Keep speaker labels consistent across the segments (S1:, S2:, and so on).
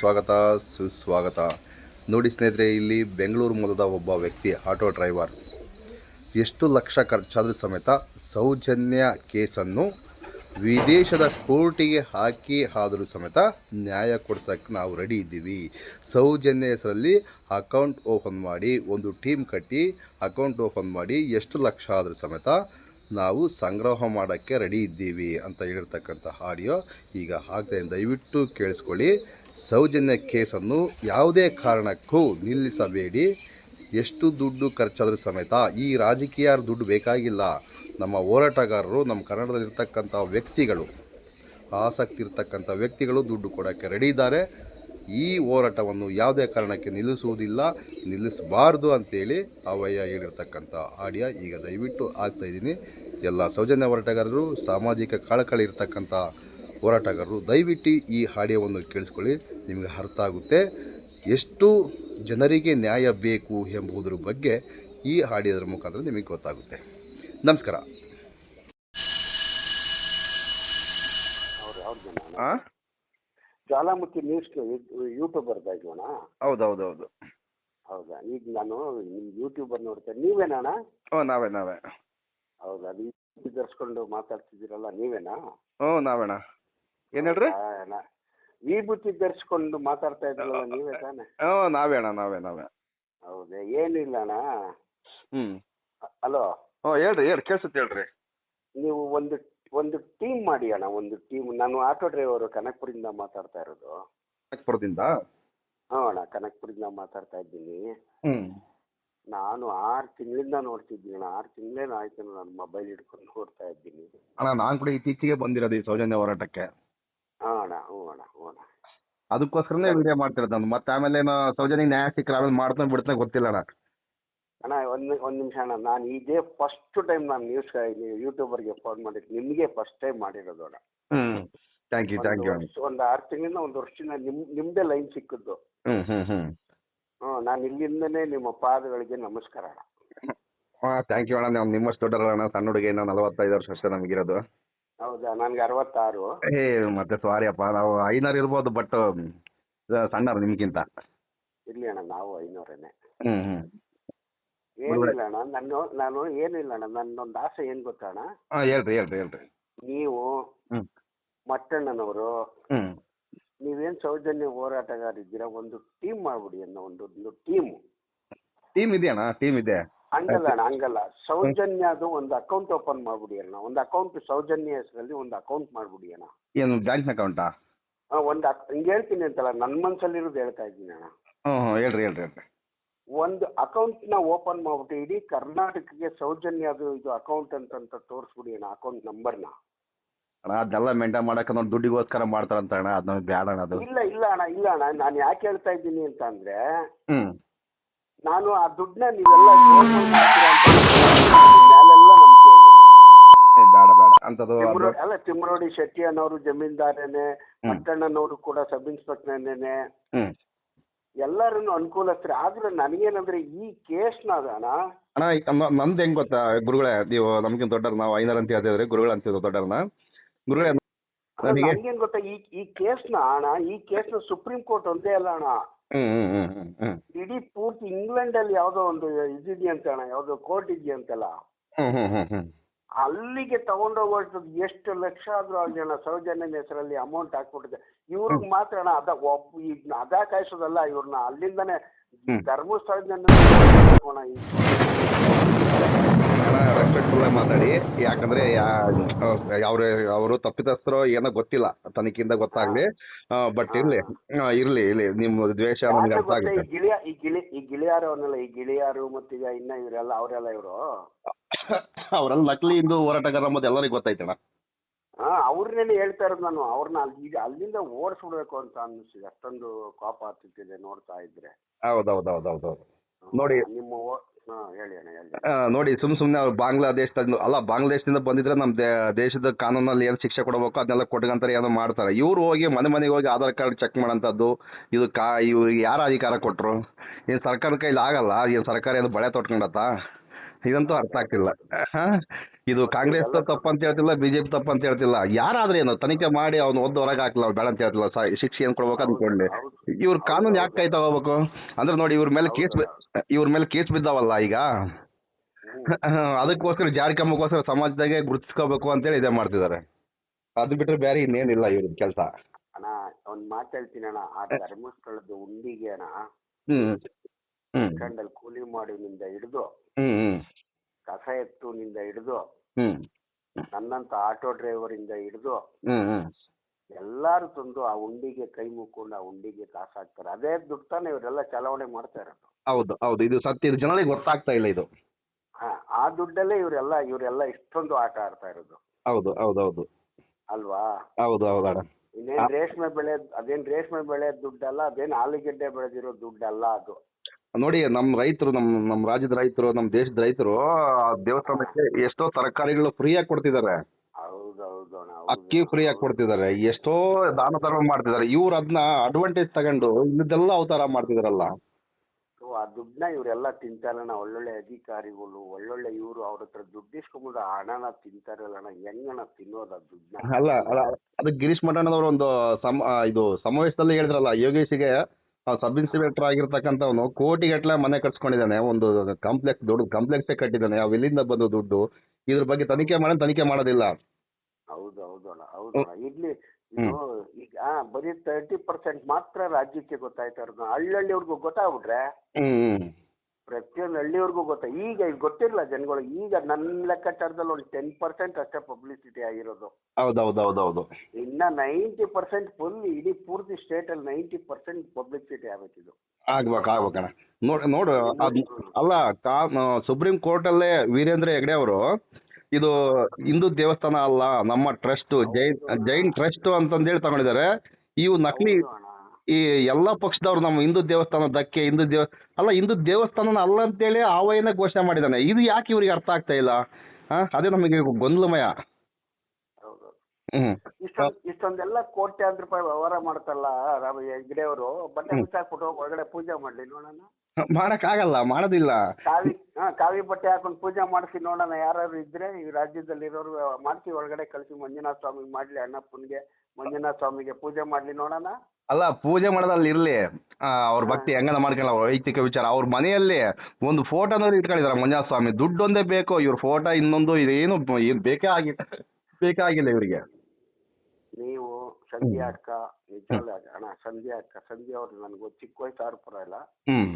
S1: ಸ್ವಾಗತ, ಸುಸ್ವಾಗತ. ನೋಡಿ ಸ್ನೇಹಿತರೆ, ಇಲ್ಲಿ ಬೆಂಗಳೂರು ಮೂಲದ ಒಬ್ಬ ವ್ಯಕ್ತಿ, ಆಟೋ ಡ್ರೈವರ್. ಎಷ್ಟು ಲಕ್ಷ ಖರ್ಚಾದರೂ ಸಮೇತ ಸೌಜನ್ಯ ಕೇಸನ್ನು ವಿದೇಶದ ಕೋರ್ಟಿಗೆ ಹಾಕಿ ಆದರೂ ಸಮೇತ ನ್ಯಾಯ ಕೊಡ್ಸೋಕ್ಕೆ ನಾವು ರೆಡಿ ಇದ್ದೀವಿ. ಸೌಜನ್ಯ ಹೆಸರಲ್ಲಿ ಅಕೌಂಟ್ ಓಪನ್ ಮಾಡಿ, ಒಂದು ಟೀಮ್ ಕಟ್ಟಿ ಅಕೌಂಟ್ ಓಪನ್ ಮಾಡಿ ಎಷ್ಟು ಲಕ್ಷ ಆದರೂ ಸಮೇತ ನಾವು ಸಂಗ್ರಹ ಮಾಡೋಕ್ಕೆ ರೆಡಿ ಇದ್ದೀವಿ ಅಂತ ಹೇಳಿರ್ತಕ್ಕಂಥ ಆಡಿಯೋ ಈಗ ಆಗ್ತಾ ಇದೆ. ದಯವಿಟ್ಟು ಕೇಳಿಸ್ಕೊಳ್ಳಿ. ಸೌಜನ್ಯ ಕೇಸನ್ನು ಯಾವುದೇ ಕಾರಣಕ್ಕೂ ನಿಲ್ಲಿಸಬೇಡಿ. ಎಷ್ಟು ದುಡ್ಡು ಖರ್ಚಾದರೂ ಸಮೇತ ಈ ರಾಜಕೀಯ ದುಡ್ಡು ಬೇಕಾಗಿಲ್ಲ. ನಮ್ಮ ಹೋರಾಟಗಾರರು, ನಮ್ಮ ಕನ್ನಡದಲ್ಲಿರ್ತಕ್ಕಂಥ ವ್ಯಕ್ತಿಗಳು ಆಸಕ್ತಿ ಇರ್ತಕ್ಕಂಥ ವ್ಯಕ್ತಿಗಳು ದುಡ್ಡು ಕೊಡೋಕ್ಕೆ ರೆಡಿ ಇದ್ದಾರೆ. ಈ ಹೋರಾಟವನ್ನು ಯಾವುದೇ ಕಾರಣಕ್ಕೆ ನಿಲ್ಲಿಸುವುದಿಲ್ಲ. ನಿಲ್ಲಿಸಬಾರ್ದು ಅಂತೇಳಿ ಅವಯ್ಯ ಹೇಳಿರ್ತಕ್ಕಂಥ ಆಡಿಯೋ ಈಗ ದಯವಿಟ್ಟು ಆಗ್ತಾಯಿದ್ದೀನಿ ಎಲ್ಲ ಸೌಜನ್ಯ ಹೋರಾಟಗಾರರು, ಸಾಮಾಜಿಕ ಕಳಕಳಿ ಇರ್ತಕ್ಕಂಥ ಹೋರಾಟಗಾರರು ದಯವಿಟ್ಟು ಈ ಹಾಡಿಯೋವನ್ನು ಕೇಳಿಸ್ಕೊಳ್ಳಿ. ನಿಮಗೆ ಅರ್ಥ ಆಗುತ್ತೆ. ಎಷ್ಟು ಜನರಿಗೆ ನ್ಯಾಯ ಬೇಕು ಎಂಬುದರ ಬಗ್ಗೆ ಈ ಹಾಡಿಯದರ ಮುಖಾಂತರ ನಿಮಗೆ ಗೊತ್ತಾಗುತ್ತೆ. ನಮಸ್ಕಾರ.
S2: ಅವ್ರು ಯಾವ್ದು ಜನ?
S1: ಹಾಂ
S2: ಜ್ವಾಲಾಮುಖಿ ನ್ಯೂಸ್ ಯೂಟ್ಯೂಬರ್ ಇದ್ವಣ
S1: ಹೌದೌದೌದು.
S2: ಹೌದಾ? ಈಗ ನಾನು ನಿಮ್ಮ ಯೂಟ್ಯೂಬರ್ ನೋಡ್ತೇನೆ. ನೀವೇನಣ್ಣ?
S1: ಹ್ಞೂ ನಾವೇ ನಾವೇ.
S2: ಹೌದಾ? ಅದು ಈ ಧರಿಸ್ಕೊಂಡು ಮಾತಾಡ್ತಿದ್ದೀರಲ್ಲ ನೀವೇನಾ?
S1: ಹ್ಞೂ ನಾವೇಣ ಏನು ಹೇಳ್ರಿ?
S2: ವಿಭೂತಿ ಧರಿಸ್ಕೊಂಡು ಮಾತಾಡ್ತಾ ಇದ್ರಲ್ಲ ನೀವೇ ತಾನೇ?
S1: ಹ್ಞೂ ನಾವೇ ಅಣ್ಣ ನಾವೇ ನಾವೇ.
S2: ಹೌದೇ ಏನಿಲ್ಲ ಅಣ್ಣ.
S1: ಹ್ಞೂ
S2: ಹಲೋ?
S1: ಹ್ಞೂ ಹೇಳ್ರಿ ಹೇಳಿ ಕೇಳಿಸುತ್ತೆ ಹೇಳ್ರಿ.
S2: ನೀವು ಒಂದು ಒಂದು ಟೀಮ್ ಮಾಡಿ ಅಣ್ಣ ಒಂದು ಟೀಮ್. ನಾನು ಆಟೋ ಡ್ರೈವರು ಕನಕ್ಪುರದಿಂದ ಮಾತಾಡ್ತಾ ಇರೋದು.
S1: ನಾಗ್ಪುರದಿಂದ
S2: ಹ್ಞೂ ಅಣ್ಣ ಕನಕ್ಪುರದಿಂದ ಮಾತಾಡ್ತಾ ಇದ್ದೀನಿ.
S1: ಹ್ಮ್.
S2: ನಾನು ಆರು ತಿಂಗಳಿಂದ ನೋಡ್ತಿದ್ದೀನಿ ಅಣ್ಣ. ಆರು ತಿಂಗಳೇನು ಆಯ್ತು ನಾನು ಮೊಬೈಲ್ ಹಿಡ್ಕೊಂಡು ನೋಡ್ತಾ ಇದ್ದೀನಿ.
S1: ಅಣ್ಣ ನಾನು ಕೂಡ ಇತ್ತೀಚೆಗೆ ಬಂದಿರೋದು ಈ ಸೌಜನ್ಯ ಹೋರಾಟಕ್ಕೆ.
S2: ಹಾಂ ಅಣ್ಣ ಹ್ಞೂ ಅಣ್ಣ ಹ್ಞೂ ಅಣ್ಣ
S1: ಅದಕ್ಕೋಸ್ಕರನೇ ವಿಡಿಯೋ ಮಾಡ್ತಿರೋದು ನಾನು. ಮತ್ತೆ ಆಮೇಲೆ ಏನೋ ಸೌಜನ್ಯ ನ್ಯಾಯ ಸಿಕ್ಕರೆ ಆಮೇಲೆ ಮಾಡ್ತಾನೆ ಬಿಡ್ತಾನೆ ಗೊತ್ತಿಲ್ಲ ಅಣ್ಣ
S2: ಅಣ್ಣ ಒಂದು ಒಂದು ನಿಮಿಷ ಅಣ್ಣ. ನಾನು ಇದೇ ಫಸ್ಟ್ ಟೈಮ್ ನಾನು ನ್ಯೂಸ್ ಯೂಟ್ಯೂಬರ್ಗೆ ಫೋನ್ ಮಾಡಿದ್ದು ನಿಮಗೆ ಫಸ್ಟ್ ಟೈಮ್ ಮಾಡಿರೋದು ಅಣ್ಣ.
S1: ಹ್ಞೂ ಥ್ಯಾಂಕ್ ಯು ಥ್ಯಾಂಕ್ ಯು
S2: ಒಂದು ಆರು ತಿಂಗಳಿಂದ ಒಂದು ವರ್ಷದಿಂದ ನಿಮ್ ನಿಮ್ಮದೇ ಲೈನ್ ಸಿಕ್ಕಿದ್ದು.
S1: ಹ್ಞೂ ಹ್ಞೂ ಹ್ಞೂ
S2: ಹ್ಞೂ ನಾನು ಇಲ್ಲಿಂದನೇ ನಿಮ್ಮ ಪಾದಗಳಿಗೆ ನಮಸ್ಕಾರ ಅಣ್ಣ.
S1: ಹಾಂ ಥ್ಯಾಂಕ್ ಯು ಅಣ್ಣ. ನಾವು ನಿಮ್ಮಷ್ಟು ದೊಡ್ಡ ಅಣ್ಣ. ಸಣ್ಣ ಹುಡುಗಿ ಇನ್ನೂ ನಲವತ್ತೈದು ವರ್ಷ ಅಷ್ಟೇ ನಮಗಿರೋದು.
S2: ಹೌದಾ? ನನಗೆ ಅರವತ್ತಾರು.
S1: ಏ ಮತ್ತೆ ಸಾರಿ ಅಪ್ಪ ನಾವು ಐನೂರು ಇರ್ಬೋದು ಬಟ್ ಸಣ್ಣರು ನಿಮ್ಗಿಂತ.
S2: ಇರ್ಲಿ ಅಣ್ಣ ನಾವು ಐನೂರೇನೆ.
S1: ಹ್ಮ್ ಹ್ಞೂ
S2: ಏನಿಲ್ಲ ಅಣ್ಣ ನಾನು ನಾನು ಏನಿಲ್ಲ ಅಣ್ಣ ನನ್ನೊಂದು ಆಸೆ ಏನು ಗೊತ್ತಾ ಅಣ್ಣ?
S1: ಹಾಂ ಹೇಳ್ರಿ ಹೇಳ್ರಿ ಹೇಳ್ರಿ.
S2: ನೀವು
S1: ಹ್ಮ್.
S2: ಮಟ್ಟಣ್ಣನವರು
S1: ನೀವೇನ್
S2: ನೀವೇನು ಸೌಜನ್ಯ ಹೋರಾಟಗಾರಿದ್ದೀರಾ ಒಂದು ಟೀಮ್ ಮಾಡ್ಬಿಡಿ ಅನ್ನೋ ಒಂದು ಒಂದು ಟೀಮು
S1: ಟೀಮ್ ಇದೆ ಅಣ್ಣ? ಟೀಮ್ ಇದೆ.
S2: ಹಂಗಲ್ಲ ಅಣ್ಣ ಹಂಗಲ್ಲ. ಸೌಜನ್ಯದು ಒಂದು ಅಕೌಂಟ್ ಓಪನ್ ಮಾಡ್ಬಿಡಿ ಅಣ್ಣ. ಒಂದು ಅಕೌಂಟ್ ಸೌಜನ್ಯ ಹೆಸರಲ್ಲಿ ಒಂದು ಅಕೌಂಟ್ ಮಾಡ್ಬಿಡಿ ಅಣ್ಣ.
S1: ಏನು ಬ್ಯಾಂಕ್ ಅಕೌಂಟಾ
S2: ಒಂದು ಹಿಂಗೆ ಹೇಳ್ತೀನಿ ಅಂತಲ್ಲ ನನ್ನ ಮನ್ಸಲ್ಲಿರೋದು ಹೇಳ್ತಾ ಇದ್ದೀನಿ ಅಣ್ಣ.
S1: ಹ್ಞೂ ಹ್ಞೂ ಹೇಳ್ರಿ ಹೇಳ್ರಿ ಹೇಳ್ರಿ.
S2: ಒಂದು ಅಕೌಂಟ್ನ ಓಪನ್ ಮಾಡ್ಬಿಟ್ಟು ಇಡೀ ಕರ್ನಾಟಕಕ್ಕೆ ಸೌಜನ್ಯದು ಇದು ಅಕೌಂಟ್ ಅಂತ ತೋರಿಸ್ಬಿಡಿ ಅಣ್ಣ ಅಕೌಂಟ್ ನಂಬರ್ನ
S1: ಅಣ್ಣ ಅದೆಲ್ಲ ಮೇಂಟೈನ್ ಮಾಡಕ್ಕೆ ನೋಡಿ ದುಡ್ಡಿಗೋಸ್ಕರ ಮಾಡ್ತಾರಂತ ಅಣ್ಣ ಅದು ನಮಗೆ ಬೇಡ ಅಣ್ಣ ಅದು.
S2: ಇಲ್ಲ ಇಲ್ಲ ಅಣ್ಣ ಇಲ್ಲ ಅಣ್ಣ. ನಾನು ಯಾಕೆ ಹೇಳ್ತಾ ಇದ್ದೀನಿ ಅಂತ ಅಂದ್ರೆ
S1: ಹ್ಞೂ
S2: ನಾನು ಆ ದುಡ್ಡನ್ನ ನೀವೆಲ್ಲ government ಹಾಕ್ತೀರಾ ಅಂತ ಮ್ಯಾಲೆಲ್ಲ ನಂಬಿಕೆ ಇದೆ ನನಗೆ.
S1: ಏ, ಬೇಡ ಬೇಡ. ಅಂಥದ್ದು ಅದು
S2: ತಿಮ್ರೋ ಅಲ್ಲ ತಿಮ್ರೋಡಿ ಶೆಟ್ಟಿ ಅನ್ನೋರು ಜಮೀನ್ದಾರನೇ ಪಟ್ಟಣ್ಣನವರು ಕೂಡ ಸಬ್ ಇನ್ಸ್ಪೆಕ್ಟರ್ನೇನೆ
S1: ಹ್ಞೂ
S2: ಎಲ್ಲರನ್ನು ಅನುಕೂಲಸ್ತ್ರಿ? ಆದ್ರೆ ನನಗೇನಂದ್ರೆ ಈ ಕೇಸ್ನ ಅಣ್ಣ
S1: ನಮ್ದು ಹೆಂಗ್ ಗೊತ್ತಾ ಗುರುಗಳೇ ನೀವು ನಮ್ಗಿಂತ ದೊಡ್ಡರ್ ನಾವು ಐನರ್ ಅಂತ ಹೇಳ್ತಿದ್ರೆ ಗುರುಗಳು ಅಂತಿದ್ರು ದೊಡ್ಡರ್ನ ಗುರುಗಳೇ ನನಗೆ
S2: ನನ್ಗೇನ್ ಗೊತ್ತಾ ಈ ಈ ಕೇಸ್ನ ಅಣ್ಣ ಈ ಕೇಸ್ನ ಸುಪ್ರೀಂ ಕೋರ್ಟ್ ಒಂದೇ ಅಲ್ಲ ಅಣ್ಣ. ಇಡೀ ಪೂರ್ತಿ ಇಂಗ್ಲೆಂಡ್ ಅಲ್ಲಿ ಯಾವ್ದೋ ಒಂದು ಇದಿದೆಯಂತೆ ಅಣ್ಣ ಯಾವ್ದೋ ಕೋರ್ಟ್ ಇದೆಯಂತಲ್ಲ ಅಲ್ಲಿಗೆ ತಗೊಂಡೋಗ್ಬಿಟ್ಟು ಎಷ್ಟು ಲಕ್ಷ ಆದ್ರೂ ಅವ್ರ ಜನ ಸೌಜನ್ಯನ ಹೆಸರಲ್ಲಿ ಅಮೌಂಟ್ ಹಾಕ್ಬಿಟ್ಟಿದೆ. ಇವ್ರಿಗೆ ಮಾತ್ರ ಅಣ್ಣ ಅದ ಒಬ್ಬ ಈಗ ಅದ ಕಾಯಿಸೋದಲ್ಲ ಇವ್ರನ್ನ ಅಲ್ಲಿಂದಾನೆ. ಧರ್ಮಸ್ಥಳದಿಂದ ಅಣ್ಣ ಈ
S1: ಅಣ್ಣ ರೆಸ್ಪೆಕ್ಟ್ಫುಲ್ ಆಗಿ ಮಾತಾಡಿ. ಯಾಕಂದ್ರೆ ಅವ್ರ ಅವರು ತಪ್ಪಿತಸ್ಥರೋ ಏನೋ ಗೊತ್ತಿಲ್ಲ. ತನಿಖೆಯಿಂದ ಗೊತ್ತಾಗ್ಲಿ. ಬಟ್ ಇರ್ಲಿ. ಆ, ಇರ್ಲಿ ಇರ್ಲಿ. ನಿಮ್ಮ ದ್ವೇಷ ನಮ್ಗೆ ಅರ್ಥ
S2: ಗೊತ್ತಾ, ಈ
S1: ಆಗುತ್ತೆ.
S2: ಗಿಳಿಯ ಈ ಗಿಳಿ ಈ ಗಿಳಿಯಾರು ಅವನ್ನೆಲ್ಲ ಈ ಗಿಳಿಯಾರು ಮತ್ತೀಗ ಇನ್ನ ಇವರೆಲ್ಲ ಅವರೆಲ್ಲ ಇವರು?
S1: ಅವರೆಲ್ಲ ನಕಲಿ ಹಿಂದೂ ಹೋರಾಟಗಾರ ಮತ್ತೆ ಎಲ್ಲರಿಗೂ ಗೊತ್ತೈತಣ್ಣ
S2: ಹಾ ಅವ್ರನ್ನೇ ಹೇಳ್ತಾ ಇರೋದು ನಾನು. ಅವ್ರನ್ನ ಅಲ್ಲಿ ಅಲ್ಲಿಂದ ಓಡಿಸ್ಬಿಡ್ಬೇಕು ಅಂತ ಅನ್ನಿಸ್ತಿದೆ ಅಷ್ಟೊಂದು ಕೋಪ ಆಗ್ತಿದೆ ನೋಡ್ತಾ ಇದ್ರೆ.
S1: ಹೌದೌದೌದೌದು ನೋಡಿ.
S2: ನಿಮ್ಮ ಹೇಳಿ
S1: ನೋಡಿ, ಸುಮ್ ಸುಮ್ನೆ ಅವ್ರು ಬಾಂಗ್ಲಾದೇಶದಿಂದ ಅಲ್ಲ, ಬಾಂಗ್ಲಾದೇಶದಿಂದ ಬಂದಿದ್ರೆ ನಮ್ಮ ದೇ- ದೇಶದ ಕಾನೂನಲ್ಲಿ ಏನ್ ಶಿಕ್ಷೆ ಕೊಡಬೇಕು, ಅದನ್ನೆಲ್ಲ ಕೊಟ್ಕೊಂತಾರೆ, ಏನೋ ಮಾಡ್ತಾರೆ. ಇವ್ರು ಹೋಗಿ ಮನೆ ಮನೆಗೆ ಹೋಗಿ ಆಧಾರ್ ಕಾರ್ಡ್ ಚೆಕ್ ಮಾಡೋಂಥದ್ದು ಇದು ಕಾ ಇವ್ರಿಗೆ ಯಾರು ಅಧಿಕಾರ ಕೊಟ್ರು? ಏನು ಸರ್ಕಾರ ಕೈಲಿ ಆಗಲ್ಲ ಏನು ಸರ್ಕಾರ ಏನು ಬಳೆ ತೊಟ್ಕೊಂಡತ್ತ? ಇದಂತೂ ಅರ್ಥ ಆಗ್ತಿಲ್ಲ. ಹಾ? ಇದು ಕಾಂಗ್ರೆಸ್ ತಪ್ಪು ಅಂತ ಹೇಳ್ತಿಲ್ಲ ಬಿಜೆಪಿ ತಪ್ಪು ಅಂತ ಹೇಳ್ತಿಲ್ಲ. ಯಾರಾದ್ರೆ ಏನು ತನಿಖೆ ಮಾಡಿ ಅವ್ನು ಒದ್ದು ಹೊರಗೆ ಹಾಕಲ್ಲ ಅವ್ನು ಬೇಡ ಅಂತ ಹೇಳ್ತಿಲ್ಲ. ಶಿಕ್ಷೆ ಏನ್ ಕೊಡ್ಬೇಕು ಅನ್ಕೊಂಡೆ. ಇವ್ರ ಕಾನೂನು ಯಾಕೆ ಕೈ ತಗೋಬೇಕು? ಅಂದ್ರೆ ನೋಡಿ ಇವ್ರ ಮೇಲೆ ಕೇಸ್ ಇವ್ರ ಮೇಲೆ ಕೇಸ್ ಬಿದ್ದಾವಲ್ಲ ಈಗ? ಅದಕ್ಕೋಸ್ಕರ ಜಾರಿಕಂಬಕ್ಕೋಸ್ಕರ ಸಮಾಜದಾಗೆ ಗುರುತಿಸ್ಕೋಬೇಕು ಅಂತೇಳಿ ಇದೇ ಮಾಡ್ತಿದ್ದಾರೆ. ಅದು ಬಿಟ್ರೆ ಬೇರೆ ಇನ್ನೇನಿಲ್ಲ ಇವ್ರ ಕೆಲಸ.
S2: ಅಣ್ಣ ಒಂದ್ ಮಾತು ಹೇಳ್ತೀನಿ ಅಣ್ಣ. ಆ ಧರ್ಮಸ್ಥಳದ ಉಂಡಿಗೆ ಅಣ್ಣ. ಕಂಡಲ್ಲಿ ಕೂಲಿ ಮಾಡುವಿನಿಂದ ಹಿಡಿದು ಕಸ ಎತ್ತುನಿಂದ ಹಿಡಿದು
S1: ಹ್ಮ್.
S2: ನನ್ನಂತ ಆಟೋ ಡ್ರೈವರ್ ಇಂದ ಹಿಡಿದು
S1: ಹ್ಮ್ ಹ್ಮ್.
S2: ಎಲ್ಲಾರು ತಂದು ಆ ಉಂಡಿಗೆ ಕೈ ಮುಕ್ಕೊಂಡು ಆ ಉಂಡಿಗೆ ಕಾಸಾಕ್ತಾರೆ ಅದೇ ದುಡ್ಡು ತಾನೇ ಇವರೆಲ್ಲ ಚಲಾವಣೆ ಮಾಡ್ತಾ ಇರೋದು.
S1: ಹೌದು ಹೌದು. ಇದು ಸತ್ಯ. ಇದು ಜನರಿಗೆ ಗೊತ್ತಾಗ್ತಾ ಇಲ್ಲ ಇದು.
S2: ಹಾ ಆ ದುಡ್ಡಲ್ಲೇ ಇವರೆಲ್ಲ ಇವರೆಲ್ಲ ಇಷ್ಟೊಂದು ಆಟ ಆಡ್ತಾ ಇರೋದು.
S1: ಹೌದು ಹೌದು ಹೌದು.
S2: ಅಲ್ವಾ?
S1: ಹೌದು ಹೌದು ಅಣ್ಣ.
S2: ಇನ್ನೇನ್ ರೇಷ್ಮೆ ಬೆಳೆ ಅದೇನ್ ರೇಷ್ಮೆ ಬೆಳೆ ದುಡ್ಡಲ್ಲ ಅದೇನ್ ಆಲೂಗಡ್ಡೆ ಬೆಳೆದಿರೋ ದುಡ್ಡಲ್ಲ ಅದು.
S1: ನೋಡಿ ನಮ್ಮ ರೈತರು ನಮ್ಮ ನಮ್ಮ ರಾಜ್ಯದ ರೈತರು ನಮ್ಮ ದೇಶದ ರೈತರು ಆ ದೇವಸ್ಥಾನಕ್ಕೆ ಎಷ್ಟೋ ತರಕಾರಿಗಳು ಫ್ರೀಯಾಗಿ ಕೊಡ್ತಿದ್ದಾರೆ. ಅಕ್ಕಿ ಫ್ರೀಯಾಗಿ ಕೊಡ್ತಿದ್ದಾರೆ. ಎಷ್ಟೋ ದಾನ ಧರ್ಮ ಮಾಡ್ತಿದ್ದಾರೆ. ಇವ್ರು ಅದನ್ನ ಅಡ್ವಾಂಟೇಜ್ ತಗೊಂಡು ಇನ್ನದೆಲ್ಲ ಅವತಾರ ಮಾಡ್ತಿದಾರಲ್ಲ.
S2: ಆ ದುಡ್ಡನ್ನ ಇವರೆಲ್ಲ ತಿಂತಾರಣ್ಣ ಒಳ್ಳೊಳ್ಳೆ ಅಧಿಕಾರಿಗಳು ಒಳ್ಳೊಳ್ಳೆ ಇವರು ಅವ್ರ ಹತ್ರ ದುಡ್ಡು ಇಸ್ಕೊಂಬುದು ಆ ಹಣನ ತಿಂತಾರಲ್ಲಣ್ಣ ಹೆಂಗಣ್ಣ ತಿನ್ನೋದು ಆ ದುಡ್ಡನ್ನ
S1: ಅಲ್ಲ ಅಲ್ಲ ಅದಕ್ಕೆ ಗಿರೀಶ್ ಮಠಣ್ಣದವರು ಒಂದು ಸಮ ಇದು ಸಮಾವೇಶದಲ್ಲಿ ಹೇಳಿದ್ರಲ್ಲ ಯೋಗೇಶಿಗೆ ಸಬ್ ಇನ್ಸ್ಪೆಕ್ಟರ್ ಆಗಿರ್ತಕ್ಕಂಥವನು ಕೋಟಿಗಟ್ಟಲೆ ಮನೆ ಕಟ್ಸ್ಕೊಂಡಿದ್ದಾನೆ. ಒಂದು ಕಾಂಪ್ಲೆಕ್ಸ್ ದೊಡ್ಡ ಕಾಂಪ್ಲೆಕ್ಸೇ ಕಟ್ಟಿದ್ದಾನೆ. ಅವು ಎಲ್ಲಿಂದ ಬಂದು ದುಡ್ಡು ಇದ್ರ ಬಗ್ಗೆ ತನಿಖೆ ಮಾಡಿ ತನಿಖೆ ಮಾಡೋದಿಲ್ಲ.
S2: ಹೌದು ಹೌದು ಅಣ್ಣ ಹೌದು ಅಣ್ಣ. ಇರ್ಲಿ ಈಗ ಬರೀ ತರ್ಟಿ ಪರ್ಸೆಂಟ್ ಮಾತ್ರ ರಾಜ್ಯಕ್ಕೆ ಗೊತ್ತಾಯ್ತಾ ಇರೋದು ಹಳ್ಳಿಯವ್ರಿಗೂ ಗೊತ್ತಾಗ್ಬಿಟ್ರೆ ಪ್ರತಿಯೊಂದು ಹಳ್ಳಿಯವ್ರಿಗೂ ಗೊತ್ತಾ? ಈಗ ಇದು ಗೊತ್ತಿರಲ್ಲ ಜನಗಳು ಈಗ ನನ್ನ ಲೆಕ್ಕಾಚಾರದಲ್ಲಿ ಒಂದು ಟೆನ್ ಪರ್ಸೆಂಟ್ ಅಷ್ಟೇ ಪಬ್ಲಿಸಿಟಿ ಆಗಿರೋದು.
S1: ಹೌದು ಹೌದು ಹೌದು ಹೌದು
S2: ಇನ್ನ ನೈಂಟಿ ಪರ್ಸೆಂಟ್ ಫುಲ್ ಇಡೀ ಪೂರ್ತಿ ಸ್ಟೇಟ್ ಅಲ್ಲಿ ನೈಂಟಿ ಪರ್ಸೆಂಟ್ ಪಬ್ಲಿಸಿಟಿ ಆಗಬೇಕಿದು.
S1: ಆಗ್ಬೇಕು ಆಗ್ಬೇಕಣ್ಣ. ನೋಡ್ ನೋಡು ಅದ್ ಅಲ್ಲ ಕಾ ಸುಪ್ರೀಂ ಕೋರ್ಟಲ್ಲೇ ವೀರೇಂದ್ರ ಹೆಗ್ಡೆ ಅವರು ಇದು ಹಿಂದೂ ದೇವಸ್ಥಾನ ಅಲ್ಲ ನಮ್ಮ ಟ್ರಸ್ಟ್ ಜೈನ್ ಜೈನ್ ಟ್ರಸ್ಟ್ ಅಂತಂದೇಳಿ ತಗೊಂಡಿದ್ದಾರೆ. ಇವು ನಕಲಿ ಈ ಎಲ್ಲ ಪಕ್ಷದವ್ರು ನಮ್ಮ ಹಿಂದೂ ದೇವಸ್ಥಾನ ಧಕ್ಕೆ ಹಿಂದೂ ದೇವ ಅಲ್ಲ ಹಿಂದೂ ದೇವಸ್ಥಾನನ ಅಲ್ಲ ಅಂತೇಳಿ ಆವಯನ ಘೋಷಣೆ ಮಾಡಿದಾನೆ ಇದು ಯಾಕೆ ಇವ್ರಿಗೆ ಅರ್ಥ ಆಗ್ತಾ ಇಲ್ಲ? ಹಾ ಅದೇ ನಮಗೆ ಗೊಂದಲಮಯ.
S2: ಇಷ್ಟೊಂದು ಇಷ್ಟೊಂದೆಲ್ಲ ಕೋಟ್ಯಾಂತರ ರೂಪಾಯಿ ವ್ಯವಹಾರ ಮಾಡ್ತಲ್ಲ ರಾಮ ಹೆಗ್ಡೆ ಅವರು ಬಟ್ಟೆ ಕೊಟ್ಟು ಒಳಗಡೆ ಪೂಜೆ ಮಾಡ್ಲಿ ನೋಡೋಣ.
S1: ಮಾಡಕ್ಕಾಗಲ್ಲ ಮಾಡೋದಿಲ್ಲ.
S2: ಕಾವಿ ಹಾ ಕಾವಿ ಬಟ್ಟೆ ಹಾಕೊಂಡು ಪೂಜೆ ಮಾಡಿಸಿ ನೋಡೋಣ ಯಾರು ಇದ್ರೆ ಈ ರಾಜ್ಯದಲ್ಲಿ ಇರೋರು ಮಾಡ್ತಿ ಒಳಗಡೆ ಕಳಿಸಿ ಮಂಜುನಾಥ ಸ್ವಾಮಿ ಮಾಡ್ಲಿ ಅಣ್ಣಪ್ಪನಿಗೆ ಮಂಜುನಾಥ ಸ್ವಾಮಿಗೆ ಪೂಜೆ ಮಾಡ್ಲಿ ನೋಡೋಣ.
S1: ಅಲ್ಲ ಪೂಜೆ ಮಾಡೋದಲ್ಲಿ ಇರ್ಲಿ. ಆ, ಅವ್ರ ಭಕ್ತಿ ಹೆಂಗನ ಮಾಡ್ಕೊಳ್ಳ ವೈಯಕ್ತಿಕ ವಿಚಾರ. ಅವ್ರ ಮನೆಯಲ್ಲಿ ಒಂದು ಫೋಟೋ ಅನ್ನೋದು ಇಟ್ಕೊಂಡಿದಾರ ಮಂಜುನಾಥ ಸ್ವಾಮಿ. ದುಡ್ಡು ಒಂದೇ ಬೇಕು ಇವ್ರ ಫೋಟೋ ಇನ್ನೊಂದು ಇದೇನು ಏನ್ ಬೇಕೇ ಆಗಿಲ್ಲ ಬೇಕಾಗಿಲ್ಲ ಇವರಿಗೆ.
S2: ನೀವು ಸಂಧ್ಯಾ ಅಕ್ಕ ನಿಜವಾಗ್ಲೂ ಅಣ್ಣ ಸಂಧ್ಯಾ ಅಕ್ಕ ಸಂಧ್ಯಾ ಅವ್ರು ನನಗೆ ಚಿಕ್ಕ ವಯಸ್ಸು ಆರು ಇಲ್ಲ
S1: ಹ್ಮ್.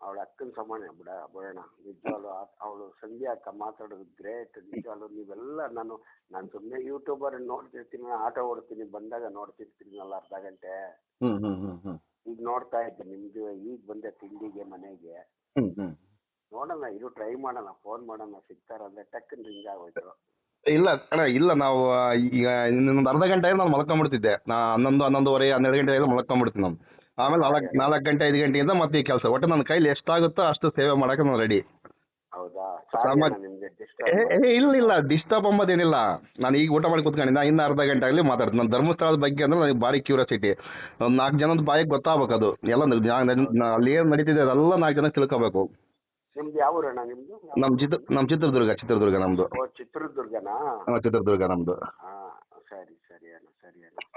S2: ಅವಳ ಅಕ್ಕನ ಸಮಾನ ಬಿಡ ಬರೋಣ. ನಿಜವಾಗ್ಲು ಅವಳು ಸಂಧ್ಯಾ ಅಕ್ಕ ಮಾತಾಡೋದು ಗ್ರೇಟ್ ನಿಜವಾಗ್ಲು ನೀವೆಲ್ಲ ನಾನು ನಾನು ಸುಮ್ಮನೆ ಯೂಟ್ಯೂಬರ್ ನೋಡ್ತಿರ್ತೀನಿ ಆಟೋ ಓಡ್ತೀನಿ ಬಂದಾಗ ನೋಡ್ತಿರ್ತೀನಲ್ಲ ಅರ್ಧ ಗಂಟೆ. ಈಗ ನೋಡ್ತಾ ಇದ್ದೆ ನಿಮ್ದು ಈಗ ಬಂದೆ ತಿಂಡಿಗೆ ಮನೆಗೆ. ನೋಡೋಣ ಇದು ಟ್ರೈ ಮಾಡೋಣ ಫೋನ್ ಮಾಡೋಣ ಸಿಗ್ತಾರಂದ್ರೆ ಟಕ್ಕನ್ ರಿಂಗ್ ಆಗೋಯ್ತು.
S1: ಇಲ್ಲ ಅಣ್ಣ ಇಲ್ಲ ನಾವು ಈಗ ಇನ್ನೊಂದು ಅರ್ಧ ಗಂಟೆ ನಾನು ಮಲ್ಕೊಂಡ್ಬಿಡ್ತಿದ್ದೆ ನಾ ಹನ್ನೊಂದು ಹನ್ನೊಂದುವರೆ ಹನ್ನೆರಡು ಗಂಟೆ ಆದ್ರೆ ಮಲ್ಕೊಂಡ್ಬಿಡ್ತೀನಿ ನಾನು. ಆಮೇಲೆ ನಾಲ್ಕು ನಾಲ್ಕು ಗಂಟೆ ಐದು ಗಂಟೆಯಿಂದ ಮತ್ತೆ ಈ ಕೆಲಸ. ಒಟ್ಟು ನನ್ನ ಕೈಲಿ ಎಷ್ಟಾಗುತ್ತೋ ಅಷ್ಟು ಸೇವೆ ಮಾಡಕ್ಕೆ ನಾನು ರೆಡಿ
S2: ಹೌದಾ?
S1: ಏ ಏ, ಇಲ್ಲ ಇಲ್ಲ ಡಿಸ್ಟರ್ಬ್ ಅಂಬೋದೇನಿಲ್ಲ. ನಾನು ಈಗ ಊಟ ಮಾಡಿ ಕೂತ್ಕೊಂಡಿದ್ದೆ ಇನ್ನು ಅರ್ಧ ಗಂಟೆ ಆಗಲಿ ಮಾತಾಡ್ತೀನಿ. ನಾನು ಧರ್ಮಸ್ಥಳದ ಬಗ್ಗೆ ಅಂದ್ರೆ ನನಗೆ ಭಾರಿ ಕ್ಯೂರಿಯಾಸಿಟಿ ಒಂದು ನಾಲ್ಕು ಜನದ ಬಾಯಿಗೆ ಗೊತ್ತಾಗಬೇಕು ಅದು. ಎಲ್ಲ ನ- ನಾ- ನಾ- ಅಲ್ಲಿ ಏನು ನಡೀತಿದೆ ಅದೆಲ್ಲ ನಾಲ್ಕು ಜನ ತಿಳ್ಕೋಬೇಕು.
S2: ನಿಮ್ದು ಯಾವ ಊರಣ್ಣ ನಿಮ್ದು?
S1: ನಮ್ಮ ಚಿತ್ರ ನಮ್ಮ ಚಿತ್ರದುರ್ಗ ಚಿತ್ರದುರ್ಗ ನಮ್ಮದು
S2: ಓ ಚಿತ್ರದುರ್ಗನಾ?
S1: ಚಿತ್ರದುರ್ಗ ನಮ್ಮದು
S2: ಹಾ ಸರಿ.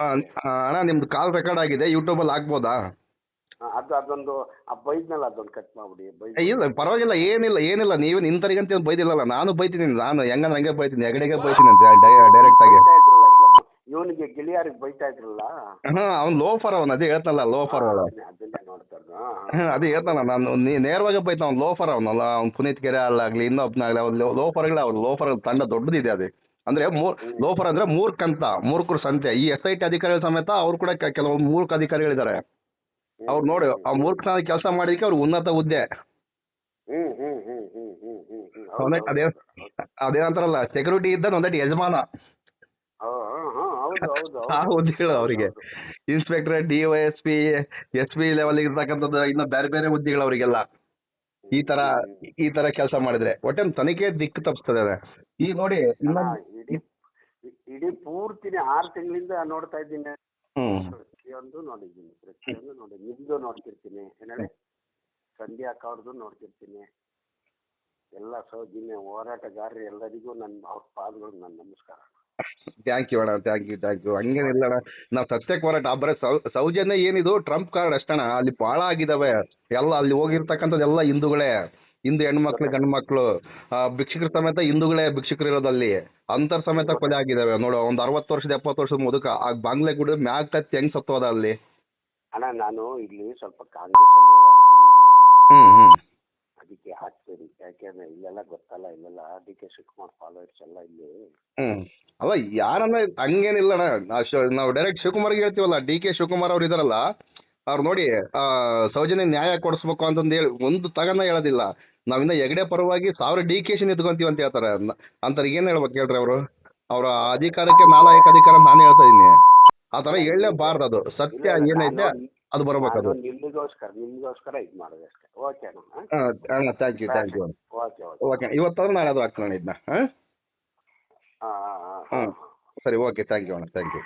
S2: ಅಣ್ಣ
S1: ನಿಮ್ದು ಕಾಲ್ ರೆಕಾರ್ಡ್ ಆಗಿದೆ ಯೂಟ್ಯೂಬಲ್ಲಿ ಹಾಕ್ಬೋದಾ?
S2: ಅದು ಅದೊಂದು ಆ ಬೈದ್ನಲ್ಲ ಅದೊಂದು ಕಟ್ ಮಾಡ್ಬಿಡಿ ಬೈದ್
S1: ಇಲ್ಲ ಪರವಾಗಿಲ್ಲ ಏನಿಲ್ಲ ಏನಿಲ್ಲ ನೀವು ನಿಂತರಿಗಂತ ಏನು ಬೈದಿಲ್ಲಲ್ಲ ನಾನು ಬೈತೀನಿ ನಾನು ಹೆಂಗಂದ್ರೆ ಹಂಗೆ ಬೈತೀನಿ ಹೆಗಡೆಗೆ ಬೈತೀನಿ ಅಂತ ಡೈರೆಕ್ಟ್ ಆಗಿ.
S2: ಇವನಿಗೆ ಗಿಳಿಯಾರಿಗೆ ಬೈತಾ ಇದ್ರಲ್ಲ?
S1: ಹಾ ಅವ್ನು ಲೋಫರ್ ಅವನು ಅದೇ ಹೇಳ್ತಾನಲ್ಲ ಲೋಫರ್ ಅವನು.
S2: ಅದನ್ನ
S1: ಅದೇ ಹೇಳ್ತಾನ ನಾನು ನೀ ನೇರವಾಗಿ ಬೈತ ಅವ್ನು ಲೋಫರ್ ಅವನಲ್ಲ ಅವ್ನು ಪುನೀತ್ ಕೆರೆ ಅಲ್ಲಾಗ್ಲಿ ಇನ್ನೊಬ್ನಾಗ್ಲಿ ಅವ್ನು ಲೋಫರ್ಗಳ ಅವ್ರು ಲೋಫರ್ ತಂಡ ದೊಡ್ಡದಿದೆ ಅದು. ಅಂದ್ರೆ ಮೂರ್ ಲೋಫರ್ ಅಂದ್ರೆ ಮೂರ್ಖ ಅಂತ ಮೂರ್ಖರು ಸಂತೆ. ಈ ಎಸ್ ಐ ಟಿ ಅಧಿಕಾರಿಗಳ ಸಮೇತ ಅವ್ರು ಕೂಡ ಕೆಲವು ಮೂರ್ಖ ಅಧಿಕಾರಿಗಳಿದ್ದಾರೆ. ಅವ್ರು ನೋಡಿ ಆ ಮೂರ್ಖ ಕೆಲಸ ಮಾಡಿದಕ್ಕೆ ಅವ್ರು ಉನ್ನತ ಹುದ್ದೆ. ಅದೇ ಅದೇನಂತಾರಲ್ಲ ಸೆಕ್ಯೂರಿಟಿ ಇದ್ದ ಒಂದಟ್ ಯಜಮಾನ. ಆ
S2: ಹೌದು.
S1: ಹುದ್ದೆಗಳು ಅವರಿಗೆ. Inspector D Y S P S P level ಇರ್ತಕ್ಕಂಥದ್ದು ಇನ್ನು ಬೇರೆ ಬೇರೆ ಹುದ್ದೆಗಳು ಅವರಿಗೆಲ್ಲ. ಈ ತರ ಈ ತರ ಕೆಲಸ ಮಾಡಿದ್ರೆ. ಒಟ್ಟೆ ತನಿಖೆ ದಿಕ್ಕು ತಪ್ಪಿಸ್ತದೆ. ಈಗ ನೋಡಿ ಇನ್ನೊಂದು
S2: ಇಡೀ ಪೂರ್ತಿನೇ ಆರು ತಿಂಗಳಿಂದ ನೋಡ್ತಾ ಇದ್ದೀನಿ. ಪ್ರತಿಯೊಂದು ನೋಡಿದ್ದೀನಿ ಪ್ರತಿಯೊಂದು ನೋಡಿ ನಿಮ್ದು ನೋಡ್ತಿರ್ತೀನಿ. ಏನೇಳಿ ಸಂಧ್ಯಾ ಅಕ್ಕ ಅವ್ರದ್ದು ನೋಡ್ತಿರ್ತೀನಿ. ಎಲ್ಲ ಸೌಜನ್ಯ ಹೋರಾಟಗಾರರು ಎಲ್ಲರಿಗೂ ನನ್ನ ಅವ್ರ ಪಾದಗಳು ನನ್ನ ನಮಸ್ಕಾರ.
S1: ಥ್ಯಾಂಕ್ ಯು ಅಣ್ಣ ಥ್ಯಾಂಕ್ ಯು ಥ್ಯಾಂಕ್ ಯು ಹಂಗೇನಿಲ್ಲ ಅಣ್ಣ ನಾವು ಸತ್ಯಕ್ಕೆ ಹೋರಾಟ ಬರೀ ಸೌಜನ್ಯ ಏನಿದು ಟ್ರಂಪ್ ಕಾರ್ಡ್ ಅಷ್ಟಣ್ಣ ಅಲ್ಲಿ ಭಾಳ ಆಗಿದಾವೆ ಎಲ್ಲ ಅಲ್ಲಿ ಹೋಗಿರ್ತಕ್ಕಂಥದ್ದು ಎಲ್ಲ ಹಿಂದೂಗಳೇ. ಹಿಂದೂ ಹೆಣ್ಮಕ್ಳು ಗಂಡು ಮಕ್ಕಳು ಭಿಕ್ಷುಕರ ಸಮೇತ ಹಿಂದೂಗಳೇ ಭಿಕ್ಷುಕರು ಇರೋದಲ್ಲಿ ಅಂತರ್ ಸಮೇತ ಕೊಲೆ ಆಗಿದಾವೆ. ನೋಡು ಒಂದು ಅರವತ್ತು ವರ್ಷದ ಎಪ್ಪತ್ತು ವರ್ಷದ ಮುದುಕ ಆ ಬಾಂಗ್ಲೆ ಗುಡಿ ಮ್ಯಾಗ್ ಕತ್ತಿ ಹೆಂಗ್ ಸತ್ತೋದ ಅಲ್ಲಿ?
S2: ಅಣ್ಣ ನಾನು ಇಲ್ಲಿ ಸ್ವಲ್ಪ ಕಾಂಗ್ರೆಸ್ ಅಲ್ಲಿ ಓಡಾಡ್ತೀನಿ ಇಲ್ಲಿ.
S1: ಹ್ಮ್ ಹ್ಮ್.
S2: ಅದಕ್ಕೆ ಹಾಕ್ತೀನಿ. ಯಾಕೆಂದ್ರೆ ಇಲ್ಲೆಲ್ಲ ಗೊತ್ತಲ್ಲ ಇಲ್ಲೆಲ್ಲ ಡಿ ಕೆ ಶಿವಕುಮಾರ್ ಫಾಲೋವರ್ಸ್ ಎಲ್ಲ ಇಲ್ಲಿ.
S1: ಹ್ಮ್. ಅಲ್ಲ ಯಾರನ್ನ ಹಂಗೇನಿಲ್ಲ ಅಣ್ಣ. ನಾವು ಡೈರೆಕ್ಟ್ ಶಿವಕುಮಾರ್ಗೆ ಹೇಳ್ತೀವಲ್ಲ ಡಿ ಕೆ ಶಿವಕುಮಾರ್ ಅವ್ರು ಇದಾರಲ್ಲ ಅವ್ರು ನೋಡಿ ಆ, ಸೌಜನ್ಯ ನ್ಯಾಯ ಕೊಡಿಸ್ಬೇಕು ಅಂತಂದು ಹೇಳಿ ಒಂದು ತಗನ್ನ ಹೇಳೋದಿಲ್ಲ. ನಾವಿನ್ನ ಹೆಗಡೆ ಪರವಾಗಿ ಸಾವಿರ ಡಿ ಕೆ ಶಿ ನಿಂತ್ಕೊಂತೀವಿ ಅಂತ ಹೇಳ್ತಾರೆ. ಅಂತಾರೆ ಏನು ಹೇಳ್ಬೇಕು ಹೇಳ್ರಿ ಅವರು? ಅವರ ಅಧಿಕಾರಕ್ಕೆ ನಾಲಾಯಕ ಅಧಿಕಾರ ನಾನು ಹೇಳ್ತಾ ಇದೀನಿ ಆ ಥರ ಹೇಳಲೇಬಾರ್ದು ಅದು. ಸತ್ಯ ಏನೈತೆ ಅದು
S2: ಬರ್ಬೇಕದು ನಿಮ್ಗೋಸ್ಕರ ನಿಮ್ಗೋಸ್ಕರ ಇದು ಮಾಡಿದೆ ಅಷ್ಟೇ. ಓಕೆ ಅಣ್ಣ
S1: thank you thank you
S2: okay okay
S1: ಇವತ್ತಾದ್ರೂ ನಾಳೆ ಅದು ಹಾಕ್ತೀನಿ ಇದನ್ನ ಹಾಂ. ಸರಿ ಓಕೆ ಥ್ಯಾಂಕ್ ಯು ಅಣ್ಣ ಥ್ಯಾಂಕ್ ಯು